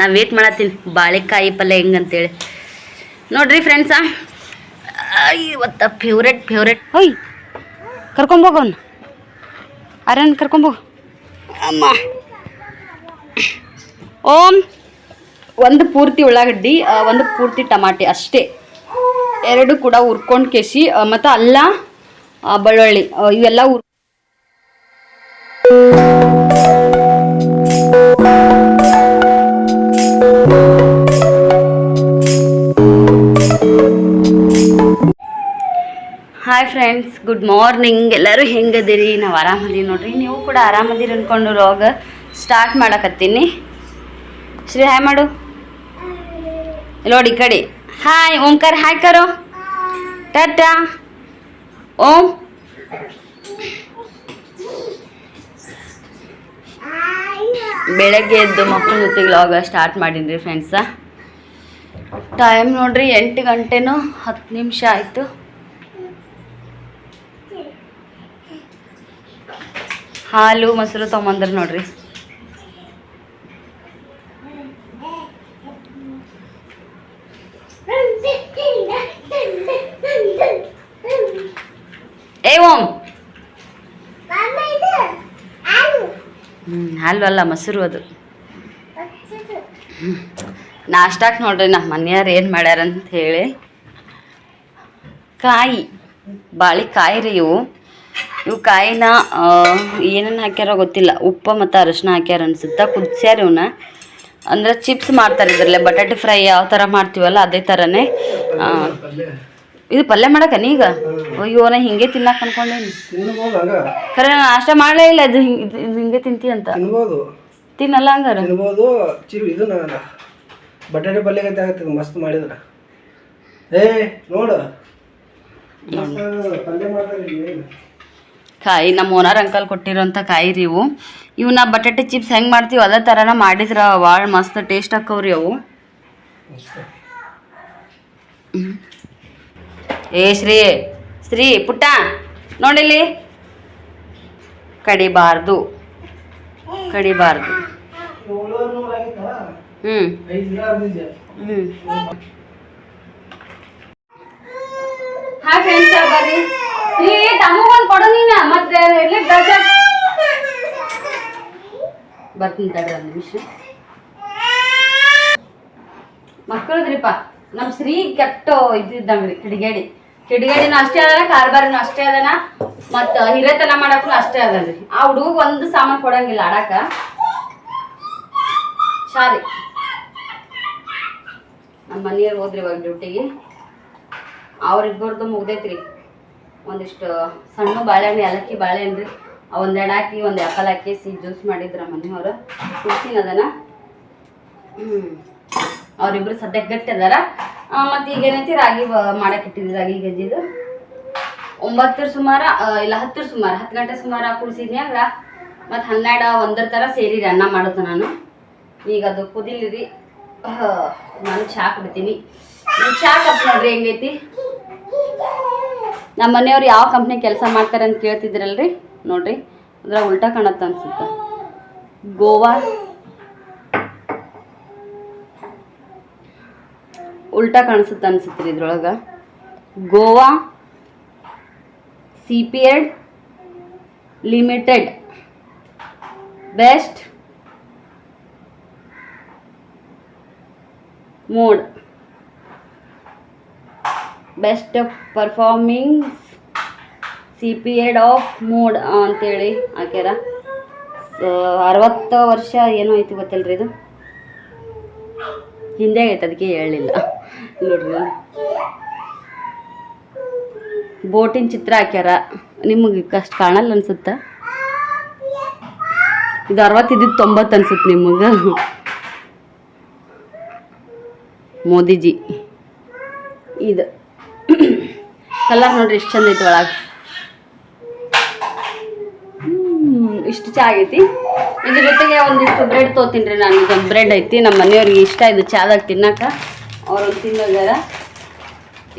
ನಾ ವೇಟ್ ಮಾಡತ್ತೀನಿ. ಬಾಳೆಕಾಯಿ ಪಲ್ಯ ಹೆಂಗಂತೇಳಿ. ನೋಡ್ರಿ ಫ್ರೆಂಡ್ಸ ಇವತ್ತ ಫೇವ್ರೆಟ್ ಫೇವ್ರೆಟ್ ಹೊಯ್ ಕರ್ಕೊಂಬೋಗ ಅವ್ನ. ಅರನ್ ಕರ್ಕೊಂಬೋಗ ಅಮ್ಮ. ಓಂ. ಒಂದು ಪೂರ್ತಿ ಉಳ್ಳಾಗಡ್ಡಿ ಒಂದು ಪೂರ್ತಿ ಟಮಾಟೆ ಅಷ್ಟೇ. ಎರಡು ಕೂಡ ಹುರ್ಕೊಂಡು ಕೆಸಿ ಮತ್ತು ಅಲ್ಲ ಬೆಳ್ಳುಳ್ಳಿ ಇವೆಲ್ಲ ಹುರ್ ಹಾಯ್ ಫ್ರೆಂಡ್ಸ್ ಗುಡ್ ಮಾರ್ನಿಂಗ್ ಎಲ್ಲರೂ ಹೆಂಗದಿರಿ? ನಾವು ಆರಾಮದೀವಿ ನೋಡ್ರಿ. ನೀವು ಕೂಡ ಆರಾಮದಿರಿ ಅಂದ್ಕೊಂಡು ರೋಗ ಸ್ಟಾರ್ಟ್ ಮಾಡಕತ್ತೀನಿ. ಶ್ರೀ ಹಾಯ್ ಮಾಡು. ನೋಡಿ ಕಡೆ. ಹಾಯ್ ಓಂಕಾರ ಹಾಯ್ ಕರೋ. ಟಾಟಾ. ಓಂ. ಬೆಳಗ್ಗೆ ಎದ್ದು ಮಕ್ಕಳ ಜೊತೆಗೆ ಲಾಗ ಸ್ಟಾರ್ಟ್ ಮಾಡೀನಿ ರೀ ಫ್ರೆಂಡ್ಸ ಟೈಮ್ ನೋಡ್ರಿ ಎಂಟು ಗಂಟೆನೂ ಹತ್ತು ನಿಮಿಷ ಆಯಿತು. ಹಾಲು, ಮೊಸರು ತೊಗೊಂಬಂದ್ರೆ ನೋಡ್ರಿ. ಏ ಹಾಲು ಅಲ್ಲ, ಮೊಸರು ಅದು. ನಾಷ್ಟಾಕ್ ನೋಡ್ರಿ, ನಮ್ಮ ಮನೆಯವ್ರು ಏನು ಮಾಡ್ಯಾರಂತ ಹೇಳಿ. ಕಾಯಿ ಬಾಳಿಕಾಯಿ ರೀ ಇವು. ಇವು ಕಾಯಿನ ಏನೇನು ಹಾಕ್ಯಾರೋ ಗೊತ್ತಿಲ್ಲ. ಉಪ್ಪು ಮತ್ತು ಅರಿಶಿನ ಹಾಕ್ಯಾರ ಅನ್ಸುತ್ತಾ ಕುದಿಸ್ಯಾರ ಇವನ್ನ ಅಂದ್ರೆ ಚಿಪ್ಸ್ ಮಾಡ್ತಾರೆ ಇದರಲ್ಲೇ ಬಟಾಟೆ ಫ್ರೈ ಯಾವ ಥರ ಮಾಡ್ತೀವಲ್ಲ ಅದೇ ಥರನೇ ಇದು ಪಲ್ಯ ಮಾಡಕನಿ ಈಗ? ಅಯ್ಯೋ ನಾ ಹಿಂಗೆ ತಿನ್ನಕ್ಕೆ ಅನ್ಕೊಂಡೇನಿ. ಖರೆ ನಾನು ನಾಷ್ಟ ಮಾಡಲೇ ಇಲ್ಲ ಇದು ಹಿಂಗೆ ತಿಂತಿ ಅಂತ. ತಿನ್ನಲ್ಲ ಹಂಗಾರೆ? ಬಟಾಟೆ ಪಲ್ಯ ಗತಿ ಆಗತ್ತೆ ಮಸ್ತ್ ಮಾಡಿದ್ರ. ಏ ನೋಡು. ಪಲ್ಯ. ಕಾಯಿ, ನಮ್ಮ ಓನರ್ ಅಂಕಲ್ ಕೊಟ್ಟಿರೋಂಥ ಕಾಯಿ ರೀ ಇವು. ಇವನ್ನ ಬಟಾಟೆ ಚಿಪ್ಸ್ ಹೆಂಗೆ ಮಾಡ್ತೀವಿ ಅದೇ ಥರನ ಮಾಡಿದ್ರೆ ಭಾಳ ಮಸ್ತ್ ಟೇಸ್ಟ್ ಹಾಕವ್ರಿ ಅವು. ಏ ಶ್ರೀ ಶ್ರೀ ಪುಟ್ಟ, ನೋಡಿಲ್ಲಿ? ಕಡಿಬಾರ್ದು. ಕಡಿಬಾರ್ದು? ಹ್ಞೂ ಹ್ಞೂ ಹಾಯ್ ಫ್ರೆಂಡ್ಸ್ ಬರ್ರಿ. ಶ್ರೀ ತಮಗೊಂದು ಕೊಡು ನೀನು. ಮತ್ತೆ ಬರ್ತೀನಿ ತಡ್ರಿ ಒಂದು ನಿಮಿಷ. ಮಕ್ಕಳದ್ರಿಪ್ಪ ನಮ್ಮ ಶ್ರೀ ಕೆಟ್ಟ ಇದ್ದಿದ್ದಂಗ್ರಿ ಕಿಡಿಗೇಡಿ. ಕಿಡಿಗೇಡಿನೂ ಅಷ್ಟೇ ಅದನ, ಕಾರ್ಬಾರಿನೂ ಅಷ್ಟೇ ಅದನ, ಮತ್ತು ಹಿರೇತನ ಮಾಡಕ್ಕೂ ಅಷ್ಟೇ ಅದನ್ರಿ. ಆ ಹುಡುಗ ಒಂದು ಸಾಮಾನು ಕೊಡಂಗಿಲ್ಲ ಆಡಾಕ. ಸಾರಿ. ನಮ್ಮ ಮನೆಯವ್ರು ಹೋದ್ರಿ ಇವಾಗ ಡ್ಯೂಟಿಗೆ. ಅವ್ರಿಬ್ಬರದು ಮುಗ್ದೈತ್ರಿ. ಒಂದಿಷ್ಟು ಸಣ್ಣ ಬಾಳೆಹಣ್ಣು, ಏಲಕ್ಕಿ ಬಾಳೆಹಣ್ಣು ಒಂದೆರಡು ಹಾಕಿ, ಒಂದು ಆ್ಯಪಲ್ ಹಾಕಿ ಸಿ ಜ್ಯೂಸ್ ಮಾಡಿದ್ರ ಮನೆಯವರು. ಕುಡ್ತೀನಿ ಅದನ್ನು. ಹ್ಞೂ ಅವರಿಬ್ರು ಸದ್ಯಕ್ಕೆ ಗಟ್ಟಿ ಅದಾರ. ಮತ್ತು ಈಗ ಏನೈತಿ? ರಾಗಿ ಮಾಡಕ್ಕೆ ಇಟ್ಟಿದ್ವಿ, ರಾಗಿ ಗಜ್ಜಿದು ಒಂಬತ್ತರ ಸುಮಾರು ಇಲ್ಲ ಹತ್ತರ ಸುಮಾರು, ಹತ್ತು ಗಂಟೆ ಸುಮಾರು ಕುಡಿಸಿದ್ನ್ಯಾಗ ಮತ್ತು ಹನ್ನೆರಡು, ಒಂದರ ಥರ ಸೇರಿ ಅನ್ನ ಮಾಡೋದು ನಾನು. ಈಗ ಅದು ಕುದಿಲಿರಿ. ನಾನು ಚಹಾ ಕುಡಿತೀನಿ. ಚಹಾ ಕಪ್ ನೋಡ್ರಿ ಹೆಂಗೈತಿ? ನಮ್ಮ ಮನೆಯವ್ರು ಯಾವ ಕಂಪ್ನಿ ಕೆಲಸ ಮಾಡ್ತಾರೆ ಅಂತ ಕೇಳ್ತಿದ್ರಲ್ರಿ? ನೋಡ್ರಿ ಅದ್ರ ಉಲ್ಟಾ ಕಾಣತ್ತ ಅನ್ಸುತ್ತೆ. ಗೋವಾ. ಉಲ್ಟಾ ಕಾಣಿಸುತ್ತೆ ಅನ್ಸುತ್ತೆ ರೀ ಇದ್ರೊಳಗೆ. Goa C P Ed limited best mode best performing C P Ed of mood ಅಂತೇಳಿ ಹಾಕ್ಯಾರ. ಅರವತ್ತು ವರ್ಷ ಏನೋ ಐತಿ ರೀ ಇದು? ಹಿಂದೆ ಆಯ್ತು ಅದಕ್ಕೆ ಹೇಳಲಿಲ್ಲ. ನೋಡ್ರಿ. ಬೋಟಿನ ಚಿತ್ರ ಹಾಕ್ಯಾರ. ನಿಮಗೆ ಕಷ್ಟ ಕಾಣಲ್ಲ ಅನ್ಸುತ್ತಾ? ಇದು ಅರವತ್ತಿದ್ದು ತೊಂಬತ್ತು ಅನ್ಸುತ್ತೆ ನಿಮಗೆ. ಮೋದಿಜಿ. ಇದು. ಕಲರ್ ನೋಡ್ರಿ ಎಷ್ಟು ಚಂದ ಐತಿ ಒಳಗೆ. ಇಷ್ಟು ಚಾ ಆಗೈತಿ. ಇದ್ರ ಜೊತೆಗೆ ಒಂದಿಷ್ಟು ಬ್ರೆಡ್ ತೊಗೋತೀನಿ ರೀ ನಾನು. ಇದೊಂದು ಬ್ರೆಡ್ ಐತಿ ನಮ್ಮ ಮನೆಯವ್ರಿಗೆ ಇಷ್ಟ, ಇದು ಚಾದಾಗ ತಿನ್ನಕ್ಕೆ. ಅವ್ರು ತಿನ್ನೋದಾರ.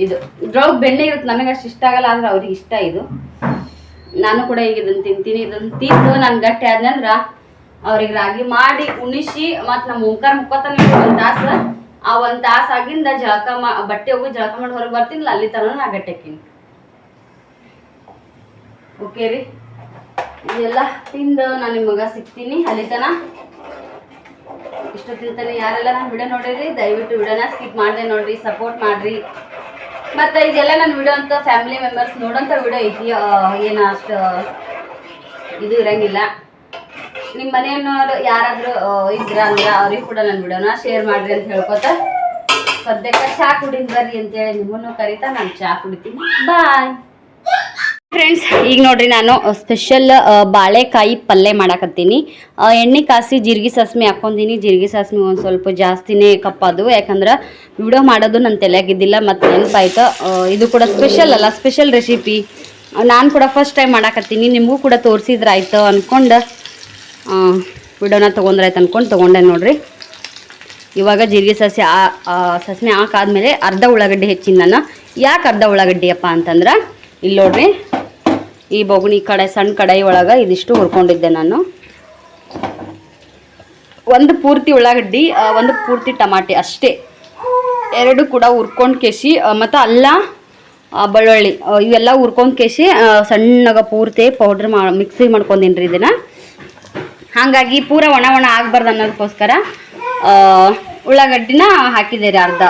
ಇದು, ಇದ್ರೊಳಗೆ ಬೆಣ್ಣೆ ಇರುತ್ತೆ ನನಗೆ ಅಷ್ಟು ಇಷ್ಟ ಆಗಲ್ಲ, ಆದ್ರೆ ಅವ್ರಿಗೆ ಇಷ್ಟ ಇದು. ನಾನು ಕೂಡ ಈಗ ಇದನ್ನು ತಿಂತೀನಿ ಇದನ್ನು ತಿಂದು ನಾನು ಗಟ್ಟಿ ಆದ್ನಂದ್ರೆ ಅವ್ರಿಗೆ ರಾಗಿ ಮಾಡಿ ಉಣಿಸಿ, ಮತ್ತು ನಮ್ಮ ಓಂಕಾರ ಮುಕ್ಕೋತಾನೆ ಒಂದು ತಾಸು ಆ ಒಂದ್ ತಾಸು ಆಗಿಂದ ಜಳಕ ಮಾ, ಬಟ್ಟೆ ಹೋಗಿ ಜಳಕ ಮಾಡಿ ಹೊರಗೆ ಬರ್ತೀನಿ ಅಲ್ಲಿ ತನ ನಾ ಗಟ್ಟೆಕ್ಕಿನಿ. ಓಕೆ ರೀ? ಇದೆಲ್ಲ ತಿಂದು ನಾನು ನಿಮಗೆ ಸಿಗ್ತೀನಿ, ಅಲ್ಲಿ ತನ. ಇಷ್ಟೊತ್ತಿನ ತನಕ ಯಾರೆಲ್ಲ ನಾನು ವಿಡಿಯೋ ನೋಡಿರಿ, ದಯವಿಟ್ಟು ವಿಡಿಯೋನ ಸ್ಕಿಪ್ ಮಾಡಿದೆ ನೋಡ್ರಿ ಸಪೋರ್ಟ್ ಮಾಡ್ರಿ. ಮತ್ತು ಇದೆಲ್ಲ ನಾನು ವಿಡಿಯೋ ಅಂತ ಫ್ಯಾಮಿಲಿ ಮೆಂಬರ್ಸ್ ನೋಡೋಂಥ ವಿಡಿಯೋ ಐತಿ ಏನು ಅಷ್ಟು ಇದು ಇರಂಗಿಲ್ಲ. ನಿಮ್ಮ ಮನೆಯನ್ನೋರು ಯಾರಾದರೂ ಇದ್ರ ಅಂದ್ರೆ ಅವ್ರಿಗೆ ಕೂಡ ನನ್ನ ಬಿಡೋಣ ಶೇರ್ ಮಾಡ್ರಿ ಅಂತ ಹೇಳ್ಕೊತ. ಸದ್ಯಕ್ಕೆ ಚಾ ಕುಡಿದ್ ಬರ್ರಿ ಅಂತೇಳಿ ನಿಮ್ಮನ್ನು ಕರಿತಾ ನಾನು ಚಾ ಕುಡಿತೀನಿ. ಬಾಯ್ ಫ್ರೆಂಡ್ಸ್ ಈಗ ನೋಡ್ರಿ ನಾನು ಸ್ಪೆಷಲ್ ಬಾಳೆಕಾಯಿ ಪಲ್ಯ ಮಾಡಾಕತ್ತೀನಿ. ಎಣ್ಣೆ ಕಾಸಿ ಜೀರಿಗೆ ಸಾಸ್ಮಿ ಹಾಕೊಂಡಿನಿ ಜೀರಿಗೆ ಸಾಸ್ಮಿ ಒಂದು ಸ್ವಲ್ಪ ಜಾಸ್ತಿನೇ ಕಪ್ಪದು ಯಾಕಂದ್ರೆ ವಿಡಿಯೋ ಮಾಡೋದು ನನ್ನ ತಲೆಯಾಗಿದ್ದಿಲ್ಲ ಮತ್ತು ನೆನಪಾಯ್ತು ಇದು ಕೂಡ ಸ್ಪೆಷಲ್ ಅಲ್ಲ ಸ್ಪೆಷಲ್ ರೆಸಿಪಿ ನಾನು ಕೂಡ ಫಸ್ಟ್ ಟೈಮ್ ಮಾಡಾಕತ್ತೀನಿ, ನಿಮಗೂ ಕೂಡ ತೋರಿಸಿದ್ರಾಯ್ತು ಅಂದ್ಕೊಂಡು ವಿಡಿಯೋನ ತೊಗೊಂಡ್ರಾಯ್ತು ಅಂದ್ಕೊಂಡು ತೊಗೊಂಡೆ ನೋಡಿರಿ. ಇವಾಗ ಜೀರಿಗೆ ಸಸಿ ಸಸ್ಮೆ ಹಾಕಾದ್ಮೇಲೆ ಅರ್ಧ ಉಳ್ಳಾಗಡ್ಡಿ ಹೆಚ್ಚಿನ ನಾನು ಯಾಕೆ ಅರ್ಧ ಉಳ್ಳಾಗಡ್ಡಿಯಪ್ಪ ಅಂತಂದ್ರೆ ಇಲ್ಲಿ ನೋಡ್ರಿ, ಈ ಬೊಗಣಿ ಕಡೆ ಸಣ್ಣ ಕಡಾಯಿ ಒಳಗೆ ಇದಿಷ್ಟು ಹುರ್ಕೊಂಡಿದ್ದೆ ನಾನು. ಒಂದು ಪೂರ್ತಿ ಉಳ್ಳಾಗಡ್ಡಿ ಒಂದು ಪೂರ್ತಿ ಟಮಾಟೆ ಅಷ್ಟೇ. ಎರಡು ಕೂಡ ಹುರ್ಕೊಂಡು ಕೇಸಿ ಮತ್ತು ಅಲ್ಲ ಬೆಳ್ಳುಳ್ಳಿ ಇವೆಲ್ಲ ಹುರ್ಕೊಂಡು ಕೇಸಿ ಸಣ್ಣಗೆ ಪೂರ್ತಿ ಪೌಡ್ರ್ ಮಾ ಮಿಕ್ಸಿ ಮಾಡ್ಕೊಂಡಿನ್ರಿ ಇದನ್ನು. ಹಾಗಾಗಿ ಪೂರ ಒಣ ಒಣ ಆಗಬಾರ್ದು ಅನ್ನೋದಕ್ಕೋಸ್ಕರ ಉಳ್ಳಾಗಡ್ಡಿನ ಹಾಕಿದ್ದೀರಿ ಅರ್ಧ.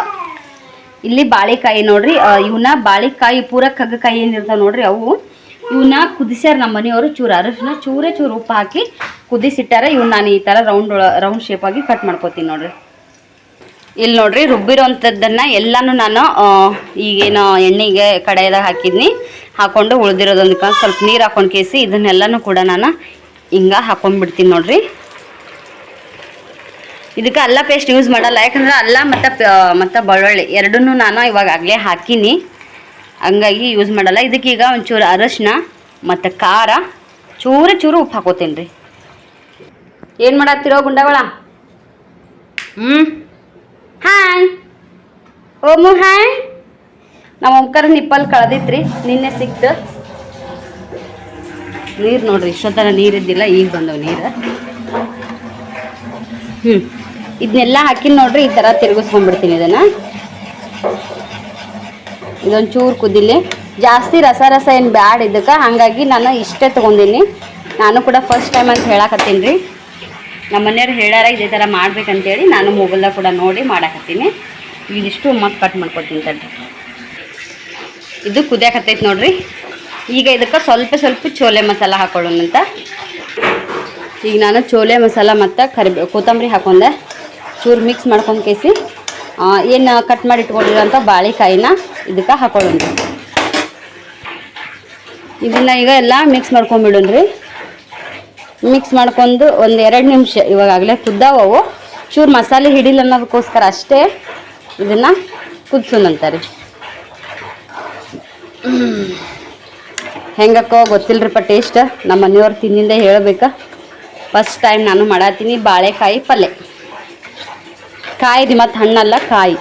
ಇಲ್ಲಿ ಬಾಳೆಕಾಯಿ ನೋಡ್ರಿ ಇವನ್ನ ಬಾಳೆಕಾಯಿ ಪೂರ ಕಗ್ಗಕಾಯಿ ಏನಿರ್ತಾವೆ ನೋಡ್ರಿ ಅವು. ಇವನ್ನ ಕುದಿಸ್ಯಾರ ನಮ್ಮ ಮನೆಯವರು ಚೂರು, ಅರಶಿನ ಚೂರೇ ಚೂರು ಉಪ್ಪು ಹಾಕಿ ಕುದಿಸಿಟ್ಟಾರ, ಇವ್ನ ನಾನು ಈ ಥರ ರೌಂಡ್ ರೌಂಡ್ ಶೇಪಾಗಿ ಕಟ್ ಮಾಡ್ಕೊತೀನಿ ನೋಡ್ರಿ. ಇಲ್ಲಿ ನೋಡ್ರಿ ರುಬ್ಬಿರೋಂಥದ್ದನ್ನು ಎಲ್ಲನೂ ನಾನು ಈಗೇನು ಎಣ್ಣೆಗೆ ಕಡೆಯದಾಗ ಹಾಕಿದ್ನಿ. ಹಾಕೊಂಡು ಉಳಿದಿರೋದೊಂದು ಸ್ವಲ್ಪ ನೀರು ಹಾಕೊಂಡು ಕೇಸಿ, ಇದನ್ನೆಲ್ಲನೂ ಕೂಡ ನಾನು ಹಿಂಗೆ ಹಾಕೊಂಡ್ಬಿಡ್ತೀನಿ ನೋಡ್ರಿ. ಇದಕ್ಕೆ ಅಲ್ಲ ಪೇಸ್ಟ್ ಯೂಸ್ ಮಾಡಲ್ಲ, ಯಾಕಂದ್ರೆ ಅಲ್ಲ ಮತ್ತು ಮತ್ತು ಬೆಳ್ಳುಳ್ಳಿ ಎರಡನ್ನೂ ನಾನು ಇವಾಗ ಆಗಲೇ ಹಾಕೀನಿ. ಹಂಗಾಗಿ ಯೂಸ್ ಮಾಡಲ್ಲ. ಇದಕ್ಕೀಗ ಒಂಚೂರು ಅರಶಿನ ಮತ್ತು ಖಾರ, ಚೂರು ಚೂರು ಉಪ್ಪು ಹಾಕೋತೀನಿ ರೀ. ಏನು ಮಾಡತ್ತಿರೋ ಗುಂಡಗಳ? ಹ್ಞೂ ಹಾಯ್ ಓಮು ಹಾಯ್ ನಮ್ಮ ನಿಪ್ಪಲ್ಲಿ ನಿಪ್ಪಲ್ ರೀ ನಿನ್ನೆ ಸಿಕ್ತು. ನೀರು ನೋಡ್ರಿ ಇಷ್ಟೊತ್ತರ ನೀರಿದ್ದಿಲ್ಲ ಈಗ ಬಂದವು ನೀರು. ಹ್ಞೂ ಇದನ್ನೆಲ್ಲ ಹಾಕಿ ನೋಡ್ರಿ, ಈ ಥರ ತಿರುಗಿಸ್ಕೊಂಡ್ಬಿಡ್ತೀನಿ ಇದನ್ನು. ಇದೊಂದು ಚೂರು ಕುದಿಲಿ. ಜಾಸ್ತಿ ರಸ ರಸ ಏನು ಬ್ಯಾಡ ಇದಕ್ಕೆ ಹಾಗಾಗಿ ನಾನು ಇಷ್ಟೇ ತೊಗೊಂಡಿನಿ. ನಾನು ಕೂಡ ಫಸ್ಟ್ ಟೈಮ್ ಅಂತ ಹೇಳಕತ್ತೀನಿ. ರೀ ನಮ್ಮ ಮನೆಯವ್ರು ಹೇಳ್ಯಾರ ಇದೇ ಥರ ಮಾಡ್ಬೇಕಂತೇಳಿ ನಾನು ಮೊಬೈಲ್ದಾಗ ಕೂಡ ನೋಡಿ ಮಾಡಾಕತ್ತೀನಿ. ಇದಿಷ್ಟು ಮತ್ತೆ ಕಟ್ ಮಾಡ್ಕೊತೀನಿ ತಡ್ರಿ. ಇದು ಕುದಿಯಾಕತ್ತೈತೆ ನೋಡ್ರಿ. ಈಗ ಇದಕ್ಕೆ ಸ್ವಲ್ಪ ಸ್ವಲ್ಪ ಚೋಲೆ ಮಸಾಲ ಹಾಕೊಳ್ಳೋಣಂತ ಈಗ ನಾನು ಚೋಲೆ ಮಸಾಲ ಮತ್ತು ಕರಿಬೇ ಕೊತ್ತಂಬರಿ ಹಾಕೊಂಡೆ. ಚೂರು ಮಿಕ್ಸ್ ಮಾಡ್ಕೊಂಡು ಕೇಸಿ. ಏನು ಕಟ್ ಮಾಡಿ ಇಟ್ಕೊಂಡಿರೋಂಥ ಬಾಳೆಕಾಯಿನ ಇದಕ್ಕೆ ಹಾಕೊಳ್ಳೋಣ. ಇದನ್ನು ಈಗ ಎಲ್ಲ ಮಿಕ್ಸ್ ಮಾಡ್ಕೊಂಬಿಡೋಣ್ರಿ ಮಿಕ್ಸ್ ಮಾಡ್ಕೊಂಡು ಒಂದು ಎರಡು ನಿಮಿಷ ಇವಾಗಲೇ ಕುದ್ದಾವವು ಚೂರು ಮಸಾಲೆ ಹಿಡಿಲ್ಲ ಅನ್ನೋದಕ್ಕೋಸ್ಕರ ಅಷ್ಟೇ ಇದನ್ನು ಕುದಿಸೋಣಂತಾರೆ ಹೆಂಗಕ್ಕೋ ಗೊತ್ತಿಲ್ಲರಿಪ್ಪ ಟೇಸ್ಟ್ ನಮ್ಮ ಮನೆಯವ್ರು ತಿಂದಿಂದೆ ಹೇಳಬೇಕು. ಫಸ್ಟ್ ಟೈಮ್ ನಾನು ಮಾಡತ್ತೀನಿ ಬಾಳೆಕಾಯಿ ಪಲ್ಯ ಕಾಯಿ ಮತ್ತು ಹಣ್ಣಲ್ಲ ಕಾಯಿ.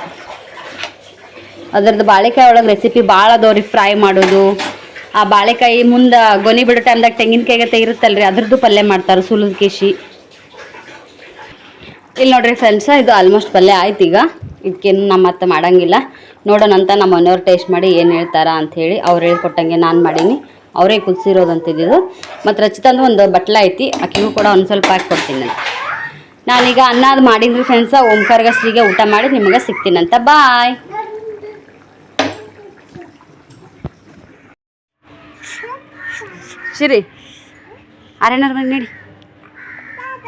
ಅದ್ರದ್ದು ಬಾಳೆಕಾಯಿ ಒಳಗೆ ರೆಸಿಪಿ ಭಾಳ ಅದಾವ್ರಿ ಫ್ರೈ ಮಾಡೋದು. ಆ ಬಾಳೆಕಾಯಿ ಮುಂದೆ ಗೊನಿ ಬಿಡೋ ಟೈಮ್ದಾಗ ತೆಂಗಿನಕಾಯಿಗೆ ತೆಗಿರುತ್ತಲ್ರಿ ಇರುತ್ತಲ್ರಿ ಅದ್ರದ್ದು ಪಲ್ಯ ಮಾಡ್ತಾರೆ ಸುಲಿದ ಕೇಶಿ. ಇಲ್ಲಿ ನೋಡ್ರಿ ಫ್ರೆಂಡ್ಸ ಇದು ಆಲ್ಮೋಸ್ಟ್ ಪಲ್ಯ ಆಯ್ತು ಈಗ. ಇದಕ್ಕೇನು ನಮ್ಮ ಮತ್ತೆ ಮಾಡಂಗಿಲ್ಲ. ನೋಡೋಣ ಅಂತ ನಮ್ಮ ಮನೆಯವ್ರು ಟೇಸ್ಟ್ ಮಾಡಿ ಏನು ಹೇಳ್ತಾರ ಅಂಥೇಳಿ ಅವ್ರು ಹೇಳ್ಕೊಟ್ಟಂಗೆ ನಾನು ಮಾಡೀನಿ. ಅವರೇ ಕುದಿಸಿರೋದಂತಿದ್ದು ಮತ್ತು ರಚಿತಂದು ಒಂದು ಬಟ್ಲ ಐತಿ, ಆಕೆಗೂ ಕೂಡ ಒಂದು ಸ್ವಲ್ಪ ಹಾಕಿ ಕೊಡ್ತೀನಿ ನಾನು. ನಾನೀಗ ಅನ್ನ ಅದು ಮಾಡಿದ್ರಿ ಫ್ರೆಂಡ್ಸ ಓಂಕಾರಗಸ್ರಿಗೆ ಊಟ ಮಾಡಿ ನಿಮಗೆ ಸಿಗ್ತೀನಂತ ಬಾಯ್ ಶಿರಿ ಅರೇನಾರು ಬಂದು ನೋಡಿ.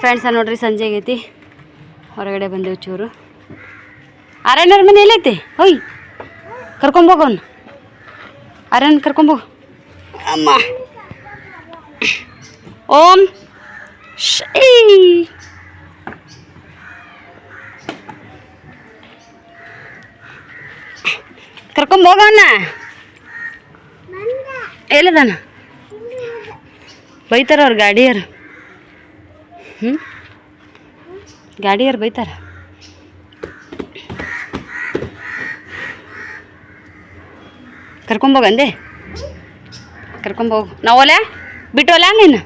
ಫ್ರೆಂಡ್ಸ ನೋಡ್ರಿ ಸಂಜೆ ಆಗೈತಿ. ಹೊರಗಡೆ ಬಂದೇವು ಚೂರು. ಆರೇನಾರ ಮನೆ ಎಲ್ಲೈತಿ? ಹೋಯ್ ಕರ್ಕೊಂಬೋಗವನ್ ಅರೇನ್ ಕರ್ಕೊಂಬೋಗು ಅಮ್ಮ. ಓಂ ಶೈ ಕರ್ಕೊಂಬೋಗವನ್ನ ಎಲ್ಲದಾನ ಬೈತಾರ ಅವ್ರು ಗಾಡಿಯರು ಹ್ಞೂ ಗಾಡಿಯರು ಬೈತಾರ? ಕರ್ಕೊಂಬೋಗಂದೆ ಕರ್ಕೊಂಬೋಗು ಬಿಟ್ಟು ಒಲ್ಯಾ ನೀನು?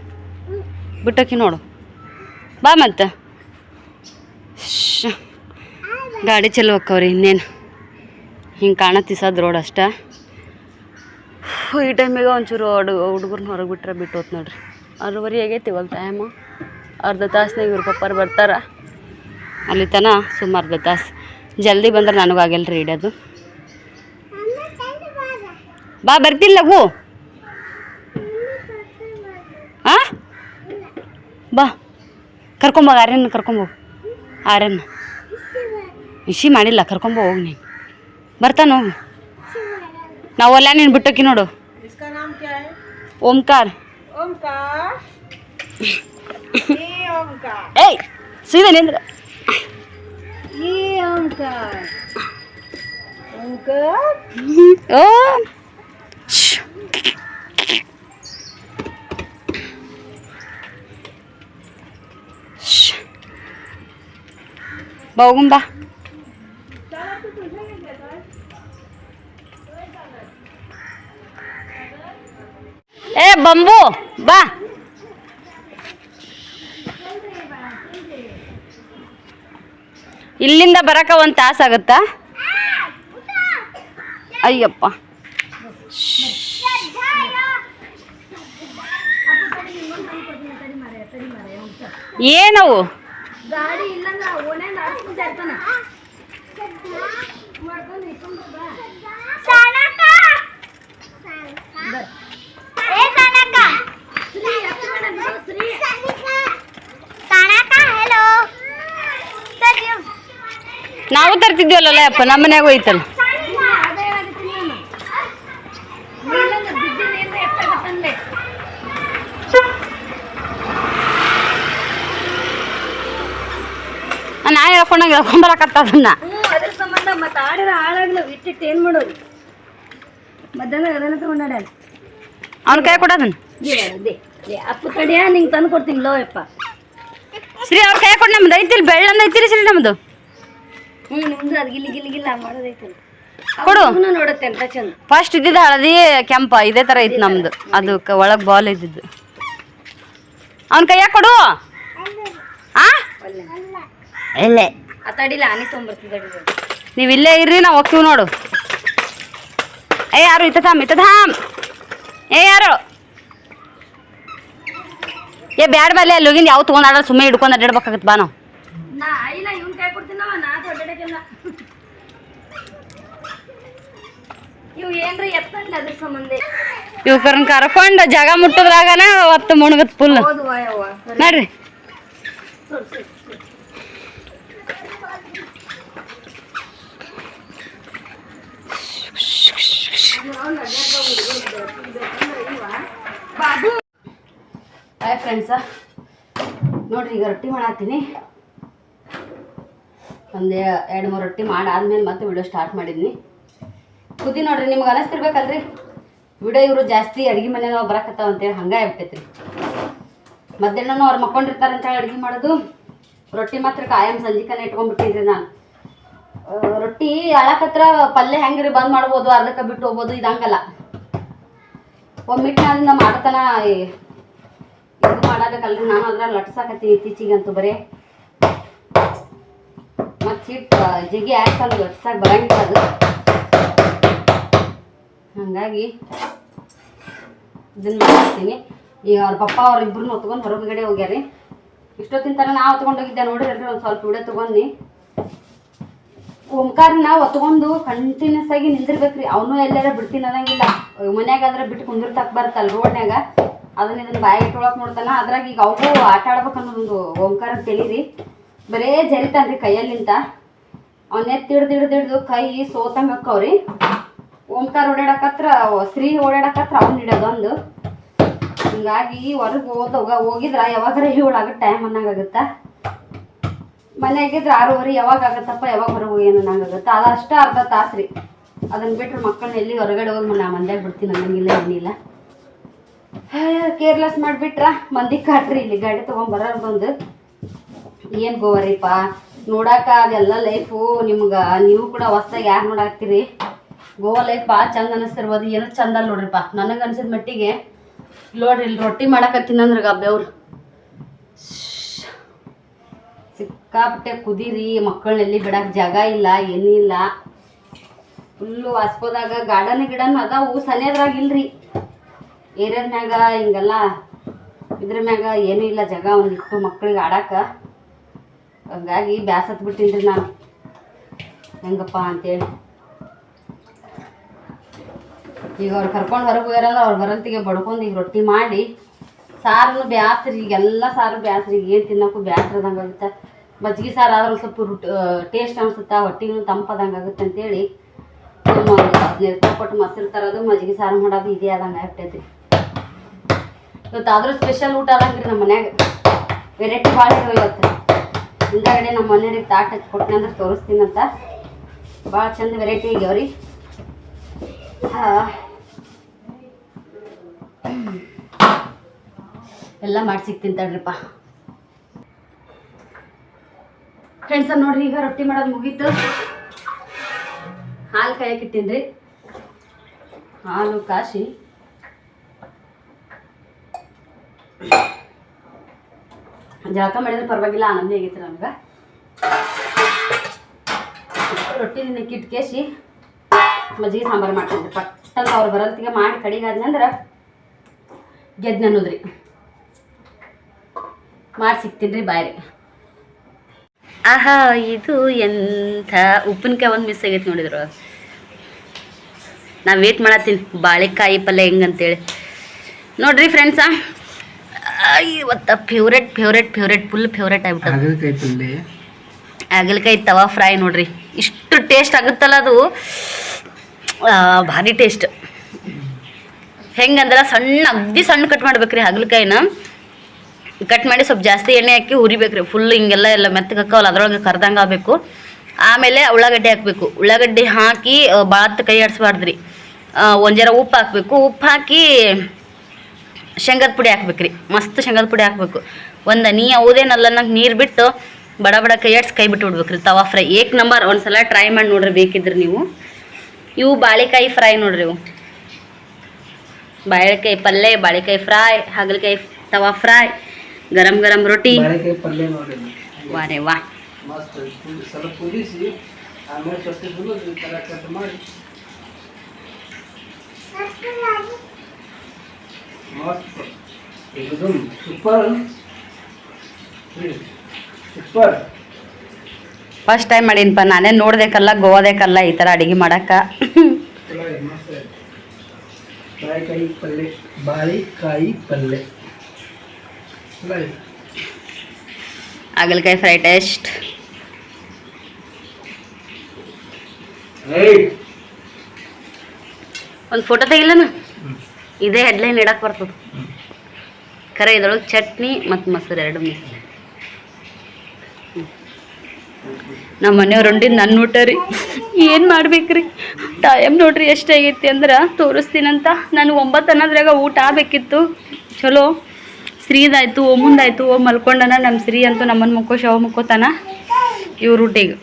ಬಿಟ್ಟೋಕಿ ನೋಡು. ಬಾ ಮತ್ತು. ಗಾಡಿ ಚಲೋ ಹೋಕ್ಕವ್ರಿ ಇನ್ನೇನು? ಹಿಂಗೆ ಕಾಣತ್ತಿಸೋದು ರೋಡ್ ಅಷ್ಟ. ಈ ಟೈಮಿಗೆ ಒಂಚೂರು ಹುಡು, ಹುಡುಗರ್ನ ಹೊರಗೆ ಬಿಟ್ರೆ ಬಿಟ್ಟು ಹೋತ್ ನೋಡ್ರಿ. ಅರ್ವರಿ ಆಗೈತಿ ಇವಾಗ ಟೈಮು ಅರ್ಧ ತಾಸ್ನಾಗ ಇವ್ರ ಪಪ್ಪರ್ ಬರ್ತಾರ. ಅಲ್ಲಿ ತನ ಸುಮ್ಮ ಅರ್ಧ ತಾಸು. ಜಲ್ದಿ ಬಂದ್ರೆ ನನಗಾಗಲ್ಲ ರೀ ಇಡೋದು ಬಾ, ಬರ್ತಿಲ್ಲ ಲಘು ಆ? ಬಾ. ಕರ್ಕೊಂಬೋಗ ಆರ್ಯನ ಕರ್ಕೊಂಬೋಗು ಆರ್ಯನ ಇಶಿ ಮಾಡಿಲ್ಲ ಕರ್ಕೊಂಬೋ ಹೋಗಿ ನೀನು. ಬರ್ತಾನ ಹೋಗಿ. ನಾವು ಅಲ್ಲ ನೀನು ಬಿಟ್ಟೋಕಿ ನೋಡು. ಓಂಕಾರ. ಏಯ್, ಸೀದಾ ನಿಂದ್ರ. ಓಂ. ಬಾ ಹೋಗುಂ ಬಾ ಏ ಬಂಬು ಬಾ ಇಲ್ಲಿಂದ ಬರಕ ಒಂದು ತಾಸಾಗುತ್ತಾ ಅಯ್ಯಪ್ಪ ಏನವು ನಾವು ತರ್ತಿದ್ವಲ್ಲ ಅಪ್ಪ ನಮ್ಮ ಮನ್ಯಾಗ ಹೋಯ್ತಲ್ಲ ಹೇಳ್ಕೊಂಡಂಗೆ ಹೇಳ್ಕೊಂಬರಕತ್ತ ಅದನ್ನ ಅದ್ರ ಸಂಬಂಧ ಮತ್ತೆ ಆಡಿದ ಹಾಳಾಗ್ಲ ಇಟ್ಟಿಟ್ಟು ಏನು ಮಾಡೋದು? ಮಧ್ಯಾಹ್ನ ಅದನ್ನ ತಗೊಂಡಾಡ ಅವ್ನ ಕೈ ಕೊಡೋದನ್ನ ಅಪ್ಪ ಕಡಿಯ ನಿಂಗೆ ತಂದು ಕೊಡ್ತೀನಿ ಲೋ ಯಪ್ಪ. ಶ್ರೀ ಅವ್ರ ಕೈ ಕೊಡು ನಮ್ದು. ಐತಿಲ್ ಬೆಳ್ಳಂದ ಐತಿರಿ ಶ್ರೀ ನಮ್ದು. ಹ್ಞೂ ನಿಮ್ದು ಅದು ಗಿಲ್ಲಿ ಗಿಲ್ಲಿ ಗಿಲ್ಲ ಮಾಡೋದೈತಲ್ಲ ಕೊಡು. ನೋಡುತ್ತೆ ಅಂತ ಚಂದ. ಫಸ್ಟ್ ಇದ್ದಿದ್ದು ಹಳದಿ ಕೆಂಪ ಇದೇ ಥರ ಐತಿ ನಮ್ದು. ಅದು ಒಳಗೆ ಬಾಲ್ ಇದ್ದಿದ್ದು. ಅವನ ಕೈಯಾಗ ಕೊಡು. ಆ? ಇಲ್ಲೇ ಆ ತಡಿಲ್ಲ ಆನೆ ತೊಗೊಂಬರ್ತಿದ್ದ ನೀವು ಇಲ್ಲೇ ಇರ್ರಿ ನಾವು ಹೋಗ್ತೀವಿ ನೋಡು. ಏ ಯಾರು ಇತ್ತ ಥಾಮ್ ಇತ್ತ ಥಾಮ್. ಏ ಯಾರು? ಏ ಬ್ಯಾಡ ಬಲ್ಲೆ ಅಲ್ಲಿ ಹೋಗಿಂದ ಯಾವ ತೊಗೊಂಡಾಡ ಸುಮ್ಮನೆ ಹಿಡ್ಕೊಂಡು ಅಡ್ಡಾಡ್ಬೇಕಾಗತ್ತೆ ಬಾ ನಾವು. ನಾ ಇಲ್ಲ ಕೈ ಕೊಡ್ತೀನವ ನಾ ದೊಡ್ಡಕ್ಕೆಲ್ಲ ಇವು ಏನ್ರಿ ಎತ್ತಲ್ಲ ಅದ್ರ ಸಂಬಂಧ? ಇವ್ಕರ್ನ ಕರ್ಕೊಂಡು ಜಾಗ ಮುಟ್ಟದ್ರಾಗನ ಒತ್ತು ಮುಣಗತ್ ಫುಲ್ ನೋಡ್ರಿ. ಹಾಯ್ ಫ್ರೆಂಡ್ಸ ನೋಡ್ರಿ, ಈಗ ರೊಟ್ಟಿ ಮಾಡತ್ತೀನಿ. ಒಂದು ಎರಡು, ಮೂರು ರೊಟ್ಟಿ ಮಾಡಾದ್ಮೇಲೆ ಮತ್ತೆ ವಿಡಿಯೋ ಸ್ಟಾರ್ಟ್ ಮಾಡಿದ್ನಿ. ಕುದಿ ನೋಡ್ರಿ, ನಿಮ್ಗೆ ಅನಿಸ್ತಿರ್ಬೇಕಲ್ರಿ? ವಿಡಿಯೋ ಇವರು ಜಾಸ್ತಿ ಅಡುಗೆ ಮನೆ ನಾವು ಬರಕತ್ತಾವ ಅಂತೇಳಿ ಹಂಗೆ ಆಗ್ಬಿಟ್ಟೈತ್ರಿ. ಮಧ್ಯಾಹ್ನ ಅವ್ರು ಮಕ್ಕೊಂಡಿರ್ತಾರೆ ಅಡುಗೆ ಮಾಡೋದು. ರೊಟ್ಟಿ ಮಾತ್ರ ಕಾಯಂ ಸಂಜಿಕನೆ ಇಟ್ಕೊಂಡ್ಬಿಟ್ಟಿದ್ರಿ ನಾನು. ರೊಟ್ಟಿ ಅಳಕತ್ರ ಪಲ್ಯ ಹೆಂಗ್ರಿ ಬಂದ್ ಮಾಡ್ಬೋದು, ಅರ್ಧಕ್ಕೆ ಬಿಟ್ಟು ಹೋಗ್ಬೋದು, ಇದಂಗಲ್ಲ. ಒಮ್ಮಿಟ್ಟು ನಾನು ಮಾಡತನ ಇದು ಮಾಡಬೇಕಲ್ರಿ, ನಾನು ಅದ್ರ ಲಟ್ಸಾಕತ್ತೀನಿ ಇತ್ತೀಚಿಗಂತೂ ಬರೀ. ಮತ್ತು ಹಿಟ್ಟು ಜಿಗಿ ಹಾಕ್ತಂದು ಲಟ್ಸಕ್ಕೆ ಬರಂಗಿಲ್ಲ ಅದು. ಹಾಗಾಗಿ ಇದನ್ನ ಮಾಡ್ತೀನಿ. ಈಗ ಅವ್ರ ಪಪ್ಪ ಅವ್ರ ಇಬ್ಬರನ್ನ ಹೊತ್ಕೊಂಡು ಹೊರಗಡೆ ಹೋಗ್ಯಾರಿ. ಇಷ್ಟೊತ್ತಿನ ತರ ನಾವು ತೊಗೊಂಡೋಗಿದ್ದೆ ನೋಡಿರಲ್ರಿ ಒಂದು ಸ್ವಲ್ಪ ವಿಡಿಯೋ ತೊಗೊಂಡು ಓಂಕಾರನ ಹೊತ್ಕೊಂಡು ಕಂಟಿನ್ಯೂಸ್ ಆಗಿ ನಿಂದಿರ್ಬೇಕ್ರಿ. ಅವನು ಎಲ್ಲಾರ ಬಿಡ್ತೀನಿ ಅನ್ನಂಗಿಲ್ಲ. ಮನ್ಯಾಗ ಆದ್ರೆ ಬಿಟ್ಟು ಕುಂದಿರ್ತಾಕ್ ಬರ್ತಲ್ಲ ರೋಡ್ನ್ಯಾಗ. ಅದನ್ನ ಇದನ್ನ ಬಾಯಿ ಇಟ್ಕೊಳಕ್ ನೋಡ್ತಾನ. ಅದ್ರಾಗ ಈಗ ಅವು ಆಟ ಆಡ್ಬೇಕು ಒಂದು ಓಂಕಾರ ತಿಳಿರಿ ಬರೇ ಜರಿತಾನ್ರಿ ಕೈಯಲ್ಲಿಂತ. ಅವನ್ನ ಎತ್ತಿಡ್ದು ಹಿಡ್ದು ಹಿಡ್ದು ಕೈ ಸೋತಂಗ್ ಹಾಕವ್ರಿ ಓಂಕಾರ ಓಡಾಡಕತ್ರ ಶ್ರೀ ಓಡಾಡಕತ್ರ ಅವ್ನ ಹಿಡೋದೊಂದು ಹಿಂಗಾಗಿ ಹೊರಗೆ ಹೋದಾಗ ಹೋಗಿದ್ರ ಯಾವಾಗಾರ ಏಳಾಗ ಟೈಮ್ ಅನ್ನಂಗಾಗತ್ತ ಮನೆಯಾಗಿದ್ರೆ ಆರೂವರೆ ಯಾವಾಗ ಆಗತ್ತಪ್ಪ, ಯಾವಾಗ ಹೊರಗೆ ಹೋಗಿ ಅನ್ನಂಗಾಗತ್ತ ಅದು ಅಷ್ಟೇ ಅರ್ಧ ತಾಸು ರೀ. ಅದನ್ನ ಬಿಟ್ಟರೆ ಮಕ್ಕಳನ್ನ ಎಲ್ಲಿ ಹೊರಗಡೆ ಹೋಗಿ ನಾ ಮಂದ್ಯಾಗ ಬಿಡ್ತೀನಿ ನನಗಿಲ್ಲ ಏನಿಲ್ಲ ಕೇರ್ಲೆಸ್ ಮಾಡಿಬಿಟ್ರ, ಮಂದಿ ಕಾಟ್ರಿ ಇಲ್ಲಿ, ಗಾಡಿ ತೊಗೊಂಬರೋದೊಂದು ಏನು ಗೋವರಿಪ್ಪ, ನೋಡಾಕ ಅದೆಲ್ಲ ಲೈಫು ನಿಮ್ಗೆ, ನೀವು ಕೂಡ ಹೊಸ್ದಾಗಿ ಯಾರು ನೋಡಾಕ್ತೀರಿ? ಗೋವಾ ಲೈಫ್ ಭಾಳ ಚಂದ ಅನಿಸ್ತಿರ್ಬೋದು ಏನೋ ಚಂದ ನೋಡ್ರಿಪ್ಪ. ನನಗೆ ಅನ್ಸಿದ ಮಟ್ಟಿಗೆ, ನೋಡ್ರಿ, ಇಲ್ಲಿ ರೊಟ್ಟಿ ಮಾಡಕತ್ತೀನಿ ಅಂದ್ರೆ ಬೆವ್ರು ಸಿಕ್ಕಾಪಟ್ಟೆ ಕುದೀರಿ, ಮಕ್ಕಳಲ್ಲಿ ಬಿಡಕ್ಕೆ ಜಾಗ ಇಲ್ಲ ಏನಿಲ್ಲ ಫುಲ್ಲು ವಾಸ್ಕೋದಾಗ ಗಾರ್ಡನ್ ಗಿಡನ್ ಅದಾವು ಸನೇದ್ರಾಗ ಇಲ್ರಿ. ಏರಿಯಾದ ಮ್ಯಾಗ ಹಿಂಗೆಲ್ಲ ಇದ್ರ ಮ್ಯಾಗ ಏನೂ ಇಲ್ಲ ಜಾಗ ಒಂದಿಟ್ಟು ಮಕ್ಳಿಗೆ ಆಡಕ್ಕೆ ಹಂಗಾಗಿ ಬಿಟ್ಟಿನ್ರಿ ನಾನು. ಹೆಂಗಪ್ಪ ಅಂತೇಳಿ. ಈಗ ಅವ್ರು ಕರ್ಕೊಂಡು ಹೊರಗೆ ಹೋಗ್ಯಾರಂದ್ರೆ ಅವ್ರು ಬರಂತಿಗೆ ಬಡ್ಕೊಂಡು ಈಗ ರೊಟ್ಟಿ ಮಾಡಿ. ಸಾರು ಬ್ಯಾಸ್ರಿ, ಈಗೆಲ್ಲ ಸಾರು ಬ್ಯಾಸ್ರಿ ಏನು ತಿನ್ನೋಕ್ಕೂ ಬ್ಯಾಸ್ರದಂಗೆ ಆಗುತ್ತೆ ಮಜ್ಜಿಗೆ ಸಾರು ಆದ್ರೆ ಸ್ವಲ್ಪ ರುಟ್ ಟೇಸ್ಟ್ ಅನ್ಸುತ್ತೆ ಹೊಟ್ಟಿಗೂ ತಂಪದಂಗೆ ಆಗುತ್ತೆ ಅಂತೇಳಿ ಹದಿನೈದು ರೂಪಾಯಿ ಕೊಟ್ಟು ಮೊಸರು ತರೋದು ಮಜ್ಜಿಗೆ ಸಾರು ಮಾಡೋದು ಇದೇ ಆದಂಗೆ ಆಗ್ತೈತಿ. ಇವತ್ತು ಆದರೂ ಸ್ಪೆಷಲ್ ಊಟ ಅದಂಗ್ರಿ ನಮ್ಮ ಮನ್ಯಾಗ. ವೆರೈಟಿ ಭಾಳ ಇರೋ ಇವತ್ತು. ಹಿಂದಾಗಡೆ ನಮ್ಮ ಮನೆಯವ್ರಿಗೆ ತಾಟ್ ಹಚ್ಚಿ ಕೊಟ್ಟೆ ಅಂದ್ರೆ ತೋರಿಸ್ತೀನಂತ ಭಾಳ ಚಂದ ವೆರೈಟಿ ಆಗ್ಯಾವ್ರಿ ಎಲ್ಲ ಮಾಡಿ ಸಿಗ್ತೀನಿ ಫ್ರೆಂಡ್ಸ ನೋಡ್ರಿ, ಈಗ ರೊಟ್ಟಿ ಮಾಡೋದು ಮುಗೀತು. ಹಾಲು ಕಾಯಕ್ಕೆ ಇಟ್ಟಿನ್ರಿ. ಹಾಲು ಕಾಶಿ. ಜಳಕ ಮಾಡಿದ್ರೆ ಪರವಾಗಿಲ್ಲ, ಆನಂದ ಆಗೈತೆ ನಮ್ಗೆ. ರೊಟ್ಟಿ ನೆನಕ್ಕೆ ಇಟ್ಕೇಸಿ ಮಜ್ಜಿಗೆ ಸಾಂಬಾರು ಮಾಡ್ತೀನಿ ಪಟ್ಟಂತ ಅವ್ರು ಬರಲ್ತಿಗೆ ಮಾಡಿ ಕಡಿಗಾದ್ನಂದ್ರೆ ಗೆದ್ದು ಅನ್ನೋದ್ರಿ ಮಾಡಿ ಸಿಗ್ತೀನಿ ರೀ ಬಾಯ್ರಿ. ಆಹಾ ಇದು ಎಂಥ ಉಪ್ಪಿನಕಾಯಿ ಒಂದು ಮಿಸ್ ಆಗೈತೆ ನೋಡಿದ್ರು. ನಾ ವೇಟ್ ಮಾಡತ್ತೀನಿ. ಬಾಳೆಕಾಯಿ ಪಲ್ಯ ಹೆಂಗಂತೇಳಿ. ನೋಡ್ರಿ ಫ್ರೆಂಡ್ಸ ಇವತ್ತು favourite favourite favourite full favourite ಆಗ್ಬಿಟ್ಟದ. ಹಾಗಲಕಾಯಿ ತವಾ ಫ್ರೈ ನೋಡ್ರಿ. ಇಷ್ಟು ಟೇಸ್ಟ್ ಆಗುತ್ತಲ್ಲ ಅದು? ಭಾರಿ ಟೇಸ್ಟ್ ಹೆಂಗಂದ್ರೆ ಸಣ್ಣ ಅಗ್ದಿ ಸಣ್ಣ ಕಟ್ ಮಾಡ್ಬೇಕ್ರಿ ಹಾಗಲಕಾಯಿನ. ಕಟ್ ಮಾಡಿ ಸ್ವಲ್ಪ ಜಾಸ್ತಿ ಎಣ್ಣೆ ಹಾಕಿ ಹುರಿಬೇಕ್ರಿ ಫುಲ್ ಹಿಂಗೆಲ್ಲ ಎಲ್ಲ ಮೆತ್ತಗೆ ಹಾಕವಲ್ಲ, ಅದ್ರೊಳಗೆ ಕರ್ದಂಗೆ ಆಗಬೇಕು. ಆಮೇಲೆ ಉಳ್ಳಾಗಡ್ಡಿ ಹಾಕಬೇಕು. ಉಳ್ಳಾಗಡ್ಡಿ ಹಾಕಿ ಬಾತ್ ಕೈ ಆಡಿಸ್ಬಾರ್ದ್ರಿ. ಒಂದು ಜರ ಉಪ್ಪು ಹಾಕಬೇಕು. ಉಪ್ಪು ಹಾಕಿ ಶೇಂಗದ ಪುಡಿ ಹಾಕ್ಬೇಕ್ರಿ. ಮಸ್ತ್ ಶೇಂಗದ ಪುಡಿ ಹಾಕಬೇಕು. ಒಂದು ನೀ ಯಾವುದೇನಲ್ಲ ನಂಗೆ ನೀರು ಬಿಟ್ಟು ಬಡ ಬಡ ಕೈ ಆಡ್ಸಿ ಕೈ ಬಿಟ್ಟು ಬಿಡ್ಬೇಕ್ರಿ ತವಾ ಫ್ರೈ. ಏಕ್ ನಂಬರ್ ಒಂದು ಸಲ ಟ್ರೈ ಮಾಡಿ ನೋಡ್ರಿ ಬೇಕಿದ್ರೆ ನೀವು. ಇವು ಬಾಳೆಕಾಯಿ ಫ್ರೈ ನೋಡ್ರಿ ಇವು. ಬಾಳೆಕಾಯಿ ಪಲ್ಯ ಬಾಳೆಕಾಯಿ ಫ್ರೈ, ಹಾಗಲಕಾಯಿ ತವಾ ಫ್ರೈ. ಗರಂ ಗರಂ ರೊಟ್ಟಿ. ವಾರೆ ವಾ. ಫಸ್ಟ್ ಟೈಮ್ ಮಾಡೀನಪ್ಪ ನಾನೇ ನೋಡ್ದೇಕಲ್ಲ ಗೋವಾದೇಕಲ್ಲ ಈ ಥರ ಅಡುಗೆ ಮಾಡಕ್ಕ. ಬಾಳೆಕಾಯಿ ಪಲ್ಯ ಬಾಳೆಕಾಯಿ ಪಲ್ಲೆ ಹಾಗಲಕಾಯಿ ಫ್ರೈ ಟೇಸ್ಟ್. ಒಂದು ಫೋಟೋ ತೆಗಿಲ್ಲನ ಇದೇ ಹೆಡ್ಲೈನ್ ಇಡಕ್ಕೆ ಬರ್ತದೆ. ಖರೆ ಇದ್ರೊಳಗೆ ಚಟ್ನಿ ಮತ್ತು ಮೊಸರು ಎರಡು ಮಿಸ್ ನಮ್ಮ ಮನೆಯವ್ರು ಉಂಡಿದ್ದು ನನ್ನ ಊಟ ರೀ. ಏನು ಮಾಡ್ಬೇಕ್ರಿ? ಟೈಮ್ ನೋಡ್ರಿ ಎಷ್ಟಾಗೈತಿ ಅಂದ್ರೆ ತೋರಿಸ್ತೀನಂತ. ನಾನು ಒಂಬತ್ತು ಅನ್ನೋದ್ರಾಗ ಊಟ ಆಗಬೇಕಿತ್ತು. ಚಲೋ. ಶ್ರೀದಾಯ್ತು ಮುಂದಾಯ್ತು, ಓ ಮಲ್ಕೊಂಡನ ನಮ್ಮ ಶ್ರೀ ಅಂತೂ ನಮ್ಮನ್ನು ಮುಕ್ಕೋ ಶವ ಮುಕ್ಕೋತಾನ. ಇವ್ರ ಊಟಿಗೆ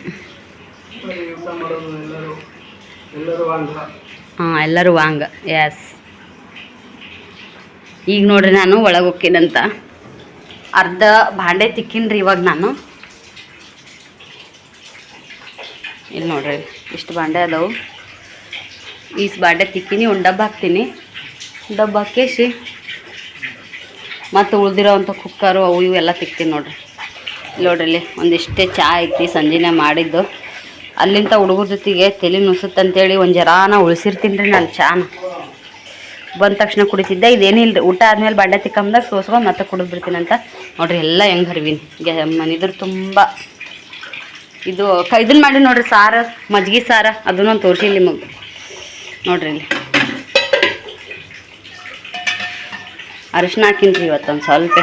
ಹಾಂ, ಎಲ್ಲರೂ ವಾಂಗ ಎಸ್ ಈಗ ನೋಡ್ರಿ ನಾನು ಒಳಗೆ ಹೋಗ್ತೀನಂತ. ಅರ್ಧ ಭಾಂಡೆ ತಿಕ್ಕಿನ್ರಿ ಇವಾಗ ನಾನು. ಇಲ್ಲಿ ನೋಡ್ರಿ, ಇಷ್ಟು ಭಾಂಡೆ ಅದಾವು. ಈಸ್ ಬಾಂಡೆ ತಿಕ್ಕಿನಿ ಒಂದು ಡಬ್ಬ ಹಾಕ್ತೀನಿ. ಡಬ್ಬ ಹಾಕೇಸಿ ಮತ್ತು ಉಳಿದಿರೋವಂಥ ಕುಕ್ಕರು ಅವು ಇವು ಎಲ್ಲ ತಿಕ್ತೀನಿ ನೋಡ್ರಿ. ನೋಡ್ರಲ್ಲಿ ಒಂದಿಷ್ಟೇ ಚಹಾ ಐತಿ, ಸಂಜೆನೆ ಮಾಡಿದ್ದು. ಅಲ್ಲಿಂದ ಹುಡುಗರ ಜೊತೆಗೆ ತಲೆ ನುಸುತ್ತಂತೇಳಿ ಒಂದು ಜರಾನ ಉಳಿಸಿರ್ತೀನಿ ರೀ ನಾನು ಚಾನ. ಬಂದ ತಕ್ಷಣ ಕುಡಿತಿದ್ದೆ ಇದೇನಿಲ್ಲ ರೀ ಊಟ ಆದಮೇಲೆ ಬಂಡೆ ತಿಕ್ಕಂದಾಗ ಸೋಸ್ಕೊಂಡು ಮತ್ತೆ ಕುಡಿದು ಬಿಡ್ತೀನಿ ಅಂತ. ನೋಡ್ರಿ ಎಲ್ಲ ಹೆಂಗೆ ಹರಿವಿನಿ. ಮನಿದ್ರು ತುಂಬ ಇದು ಕೈದಲ್ಲಿ ಮಾಡಿ ನೋಡ್ರಿ ಸಾರು, ಮಜ್ಗೆ ಸಾರ, ಅದನ್ನೊಂದು ತೋರಿಸಿ ನಿಮಗೆ. ನೋಡ್ರಿ ಇಲ್ಲಿ. ಅರಿಶಿನ ಹಾಕಿನ್ರಿ ಇವತ್ತೊಂದು ಸ್ವಲ್ಪ.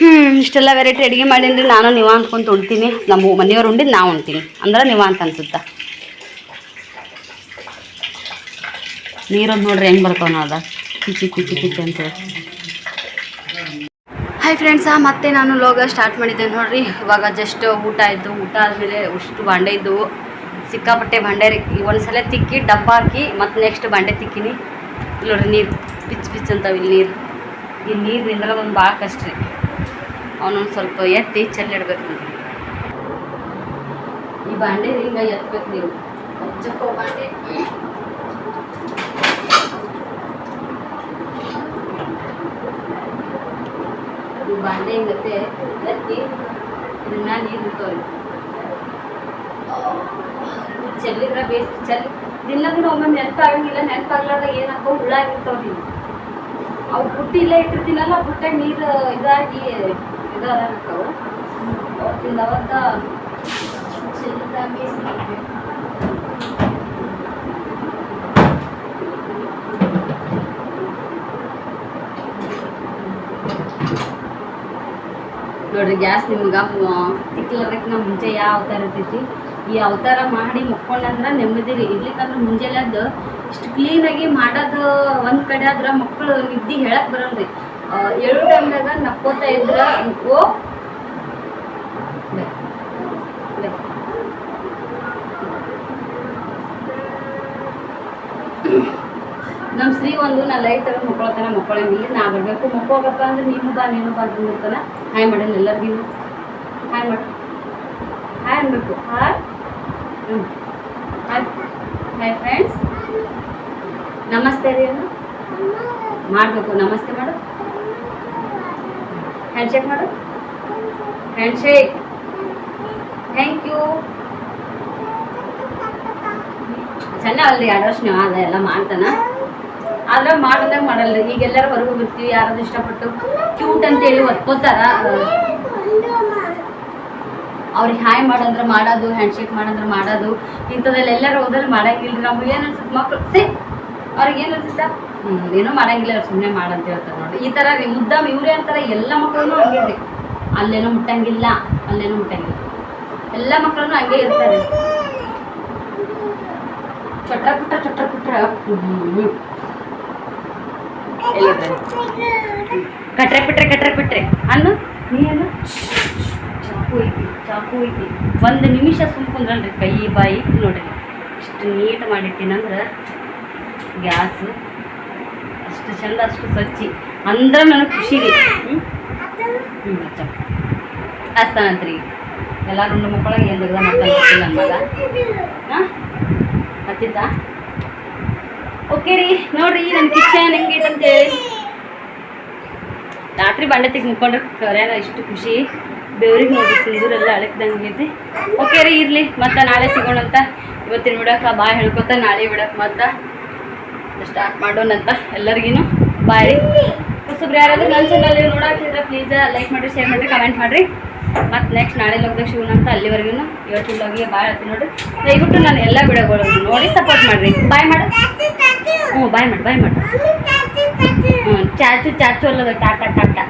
ಹ್ಞೂ ಇಷ್ಟೆಲ್ಲ ವೆರೈಟಿ ಅಡುಗೆ ಮಾಡೀನಿ ನಾನು ನೀವು ಅಂದ್ಕೊಂತ ಉಣ್ತೀನಿ. ನಮ್ಮ ಮನೆಯವ್ರು ಉಂಡಿದ್ದು ನಾವು ಉಣ್ತೀನಿ. ಅಂದ್ರೆ ನೀವು ಅಂತ ಅನ್ಸುತ್ತಾ. ನೀರೊಂದು ನೋಡ್ರಿ ಹೆಂಗೆ ಬರ್ತಾವ ಅದ. ಕಿಚಿ ಕಿಚಿ ಕಿಚಿ ಅಂತೇಳಿ ಹಾಯ್ ಫ್ರೆಂಡ್ಸ ಮತ್ತೆ ನಾನು ಲೋಗ ಸ್ಟಾರ್ಟ್ ಮಾಡಿದ್ದೆ ನೋಡ್ರಿ. ಇವಾಗ ಜಸ್ಟ್ ಊಟ ಆಯಿತು. ಊಟ ಆದಮೇಲೆ ಅಷ್ಟು ಬಾಂಡೆ ಇದ್ದವು ಸಿಕ್ಕಾಪಟ್ಟೆ ಬಂಡೆ ರೀ. ಒಂದ್ಸಲ ತಿಕ್ಕಿ, ಡಬ್ಬ ಹಾಕಿ, ಮತ್ತು ನೆಕ್ಸ್ಟ್ ಬಂಡೆ ತಿಕ್ಕಿನಿ. ನೋಡ್ರಿ ನೀರು, ಪಿಚ್ ಪಿಚ್ ಅಂತಾವ ಇಲ್ಲಿ ನೀರು. ಈ ನೀರು ನಿಂದ್ರೆ ಒಂದು ಭಾಳ ಕಷ್ಟ ರೀ. ಅವನೊಂದು ಸ್ವಲ್ಪ ಎತ್ತಿ ಚೆಲ್ಲಿಡ್ಬೇಕು ಈ ಬಾಂಡೆ ಹಿಂಗೆ ಎತ್ತಬೇಕು ನೀವು. ಹಚ್ಚಕ್ಕೋ ಬಾಂಡೆ. ಈ ಬಾಂಡೆ ಹಿಂಗತ್ತೆ, ಎತ್ತಿ, ಇದ್ರ ಮ್ಯಾಲ ನೀರು ಇರ್ತಾವ್ರಿ ಚೆಲ್ಲಿದ್ರೆ ಬೇಸ್ ಚೆಲ್ಲಿ ದಿನದಿಂದ ಒಮ್ಮೆ ನೆನಪಾಗಂಗಿಲ್ಲ ನೆನಪಾಗ್ಲಾರ್ದಾಗ ಏನಾಗ್ತಾವ ಹುಳ ನೀವು ಅವು ಬುಟ್ಟಿ ಇಲ್ಲೇ ಇಟ್ಟಿರ್ತೀನಲ್ಲ ಬುಟ್ಟಾಗ ನೀರು, ಇದಾಗಿ ಇದಾಗಿರ್ತಾವ ಅವತ್ತಿಂದ ಅವತ್ತ ಚೆಲ್ಲಿದಾಗ ಬೇಸ್ ನೋಡ್ರಿ, ಗ್ಯಾಸ್ ನಿಮ್ಗೆ ತಿಕ್ಲರಕ್ಕೆ ನಾವು ಮುಂಚೆ ಯಾವ ಥರ ಇರ್ತೈತಿ ಈ ಅವತಾರ ಮಾಡಿ ಮಕ್ಕೊಂಡಂದ್ರೆ ನೆಮ್ಮದಿ ರೀ ಇರ್ಲಿಕ್ಕಂದ್ರೆ ಮುಂಜಾನೆ ಅದು ಇಷ್ಟು ಕ್ಲೀನಾಗಿ ಮಾಡೋದು ಒಂದು ಕಡೆ ಆದ್ರೆ ಮಕ್ಕಳು ನಿದ್ದಿ ಹೇಳಕ್ ಬರಲ್ರಿ. ರೀ ಏಳು ಟೈಮ್ದಾಗ ನಕ್ಕೋತಾ ಇದ್ರ ಓ. ನಮ್ ಸ್ತ್ರೀ ಒಂದು ನಾ ಲೈಟ್ ತಗೊಂಡು ಮಕ್ಕೊಳತನ ಮಕ್ಕೊಳಂಗಿಲ್ಲ ನಾ ಬರಬೇಕು. ಮಕ್ಕೋಗಪ್ಪ ಅಂದ್ರೆ ನೀನು ಬಾ ನೀನು ಬಾ ಅಂತ ಹಾಯ್ ಮಾಡಲ್ಲ ಎಲ್ಲರಿಗೂ. ಹಾಯ್ ಮಾಡಿ ಹಾಯ್ ಅನ್ಬೇಕು. ಹಾಯ್. ಹಾಯ್ ಫ್ರೆಂಡ್ಸ್ ನಮಸ್ತೆ ರೀ ಅನ್ನು ಮಾಡಬೇಕು. ನಮಸ್ತೆ ಮಾಡು. ಹ್ಯಾಂಡ್ ಶೇಕ್ ಮಾಡು. ಹ್ಯಾಂಡ್ ಶೇಕ್ ಥ್ಯಾಂಕ್ ಯು ಚೆನ್ನ ಅಲ್ರಿ, ಎರಡು ವರ್ಷ ನೀವು ಅದ ಎಲ್ಲ ಮಾಡ್ತಾನ. ಆದ್ರೆ ಮಾಡ್ದಂಗ ಮಾಡಲ್ರಿ. ಈಗ ಎಲ್ಲರೂ ಹೊರಗೆ ಬರ್ತೀವಿ ಯಾರಾದ್ರೂ ಇಷ್ಟಪಟ್ಟು. ಕ್ಯೂಟ್ ಅಂತೇಳಿ ಒತ್ಕೋತಾರ ಅವ್ರಿಗೆ ಹಾಯ್ ಮಾಡಂದ್ರೆ ಮಾಡೋದು ಹ್ಯಾಂಡ್ ಶೇಕ್ ಮಾಡಂದ್ರೆ ಮಾಡೋದು ಇಂಥದ್ದೆಲ್ಲ ಎಲ್ಲರೂ ಹೋದಲ್ಲಿ ಮಾಡಂಗಿಲ್ಲ ನಮ್ಗೆ ಏನು ಅನ್ಸುತ್ತೆ ಮಕ್ಳು? ಸೇ ಅವ್ರಿಗೆ ಏನು ಅನ್ಸುತ್ತ? ಏನೋ ಮಾಡಂಗಿಲ್ಲ, ಅವ್ರು ಸುಮ್ಮನೆ ಮಾಡಂತ ಹೇಳ್ತಾರೆ ನೋಡಿ ಈ ಥರ ರೀ ಮುದ್ದಾಮ್ ಇವ್ರೇ ಅಂತಾರೆ, ಎಲ್ಲ ಮಕ್ಕಳು ಹಂಗೆ ರೀ. ಅಲ್ಲೇನೋ ಮುಟ್ಟಂಗಿಲ್ಲ ಅಲ್ಲೇನೋ ಮುಟ್ಟಂಗಿಲ್ಲ. ಎಲ್ಲ ಮಕ್ಕಳು ಹಂಗೆ ಇರ್ತಾರೆ. ಚಟ್ರ ಪುಟ್ಟ ಚಟ್ರ ಪುಟ್ರ ಹ್ಮ್. ಎಲ್ಲಿದ್ದಾರೆ? ಕಟ್ರೆ ಬಿಟ್ರೆ ಕಟ್ರೆ ಬಿಟ್ರೆ ಅನ್ನು ನೀನು ಚಾಕು ಐತಿ ಚಾಕು ಐತಿ ಒಂದು ನಿಮಿಷ ಸುಮ್ ಕುಂದ್ರಲ್ರಿ ಕೈ, ಬಾಯಿ ನೋಡ್ರಿ. ಇಷ್ಟು ನೀಟ್ ಮಾಡಿಟ್ಟಿನಂದ್ರೆ ಗ್ಯಾಸ್ ಅಷ್ಟು ಚಂದ, ಅಷ್ಟು ಸ್ವಚ್ಛಿ. ಅಂದ್ರೆ ನನಗೆ ಖುಷಿ ರೀ. ಹ್ಞೂ ಹ್ಞೂ ಹಚ್ಚ ಹಚ್ತಾನಂತ್ರಿ ಎಲ್ಲರೂ ನಮ್ಮ ಮಕ್ಕಳಿಗೆ ಏನು ಮಾಡ್ತಾನೆ ನಮ್ಮ ಮಗ. ಹಾಂ? ಹತ್ತಿತ್ತಾ ಓಕೆ ರೀ. ನೋಡ್ರಿ ನನ್ನ ಕಿಚನ್ ಹೆಂಗೈತೆ ಅಂತೇಳಿ ರಾತ್ರಿ ಬಂಡೆ ತೆಗೆದು ಮುಕ್ಕೊಂಡ್ರೆ. ಕರೆನ ಇಷ್ಟು ಖುಷಿ. ಬೆವ್ರಿಗೆ ನೋಡಿ ಸಿಂಧೂರೆಲ್ಲ ಅಳಕ್ದಂಗೆ ಐತಿ ಓಕೆ ರೀ, ಇರಲಿ, ಮತ್ತೆ ನಾಳೆ ಸಿಗೋಣಂತ ಇವತ್ತಿನ ಬಿಡಕ್ಕ ಬಾಯ್ ಹೇಳ್ಕೊತ, ನಾಳೆ ಬಿಡಕ್ಕೆ ಮತ್ತೆ ಸ್ಟಾರ್ಟ್ ಮಾಡೋಣಂತ ಎಲ್ಲರಿಗೂ ಬಾಯ್ ಹೊಸಬ್ರು ಯಾರಾದ್ರೂ ನನ್ನ ಚಾನಲ್ ನೋಡಾಕ್ತಿದ್ರೆ ಪ್ಲೀಸ್ ಲೈಕ್ ಮಾಡಿರಿ ಶೇರ್ ಮಾಡಿರಿ ಕಮೆಂಟ್ ಮಾಡಿರಿ. ಮತ್ತು ನೆಕ್ಸ್ಟ್ ನಾಳೆ ಲೋಕದಾಗ ಶಿವನ ಅಂತ ಅಲ್ಲಿವರೆಗೂ ಇವತ್ತಿನ ಲೋಗಿಗೆ ಬಾಯ್ ಹೇಳ್ತೀನಿ ನೋಡಿರಿ. ದಯವಿಟ್ಟು ನಾನು ಎಲ್ಲ ಬಿಡಗಳು ನೋಡಿ ಸಪೋರ್ಟ್ ಮಾಡಿರಿ. ಬಾಯ್ ಮಾಡಿ. ಹ್ಞೂ ಬಾಯ್ ಮಾಡಿ ಬಾಯ್ ಮಾಡಿ. ಹ್ಞೂ, ಚಾಚು ಚಾಚು ಅಲ್ಲದ ಟಾಟಾ ಟಾಟಾ